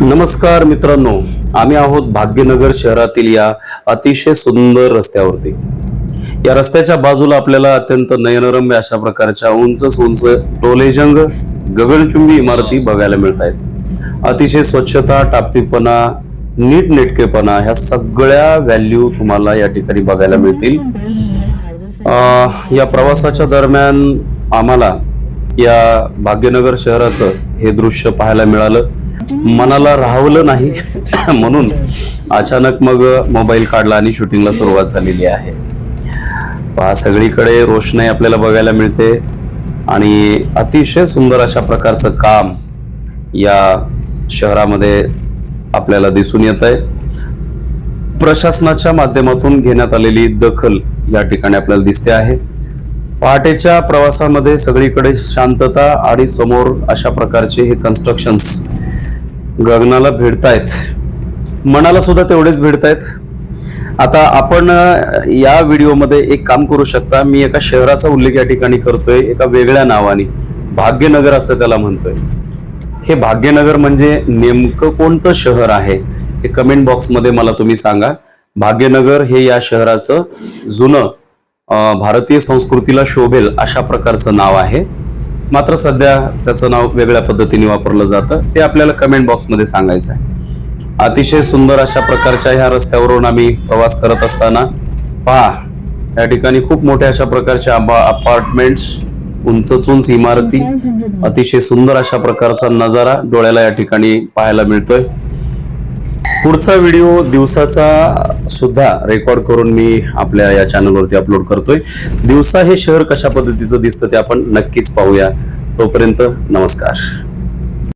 नमस्कार मित्रांनो आम्ही आहोत भाग्यनगर शहरातील या अतिशय सुंदर रस्त्यावरती. या रस्त्याच्या बाजूला आपल्याला अत्यंत नयनरम्य अशा प्रकारच्या उंच उंच टोलेजंग गगनचुंबी इमारती बघायला मिळत आहेत अतिशय स्वच्छता टापटीपणा नीटनेटकेपणा ह्या सगळ्या व्हॅल्यू तुम्हाला या ठिकाणी बघायला मिळतील. या प्रवासाच्या दरम्यान आम्हाला या भाग्यनगर शहराचं हे दृश्य पाहायला मिळालं. मनाला राहवलं नाही. म्हणून अचानक मग मोबाईल काढला आणि शूटिंगला सुरुवात झालेली आहे. पहा सगळीकडे रोषणाई आपल्याला बघायला मिळते. आणि अतिशय सुंदर अशा प्रकारचं काम या शहरामध्ये आपल्याला दिसून येत आहे. प्रशासनाच्या माध्यमातून घेण्यात आलेली दखल या ठिकाणी आपल्याला दिसते आहे. पहाटेच्या प्रवासामध्ये सगळीकडे शांतता आणि समोर अशा प्रकारचे हे कन्स्ट्रक्शन्स गगनाला भिडतायत. मनाला सुद्धा तेवढेच भिडतायत. आता आपण या व्हिडिओमध्ये एक काम करू शकता. मी एका शहराचा उल्लेख या ठिकाणी करतोय. एका वेगळ्या नावाने. भाग्यनगर असं त्याला म्हणतोय. हे भाग्यनगर म्हणजे नेमकं कोणतं शहर आहे? हे कमेंट बॉक्समध्ये मला तुम्ही सांगा. भाग्यनगर हे या शहराचं जुनं भारतीय संस्कृतीला शोभेल अशा प्रकारचं नाव आहे. मात्र सध्या त्याचं नाव वेगळ्या पद्धतीने वापरलं जातं. ते आपल्याला कमेंट बॉक्समध्ये सांगायचं आहे अतिशय सुंदर अशा प्रकारच्या ह्या रस्त्यावरून आम्ही प्रवास करत असताना पहा या ठिकाणी खूप मोठ्या अशा प्रकारच्या अपार्टमेंट्स उंच उंच इमारती अतिशय सुंदर अशा प्रकारचा नजारा डोळ्याला या ठिकाणी पाहायला मिळतोय. पुढचा व्हिडिओ दिवसाचा सुद्धा रेकॉर्ड करून मी आपल्या या चॅनलवरती अपलोड करतोय. दिवसा हे शहर कशा पद्धतीचं दिसतं ते आपण नक्कीच पाहूया. तोपर्यंत नमस्कार.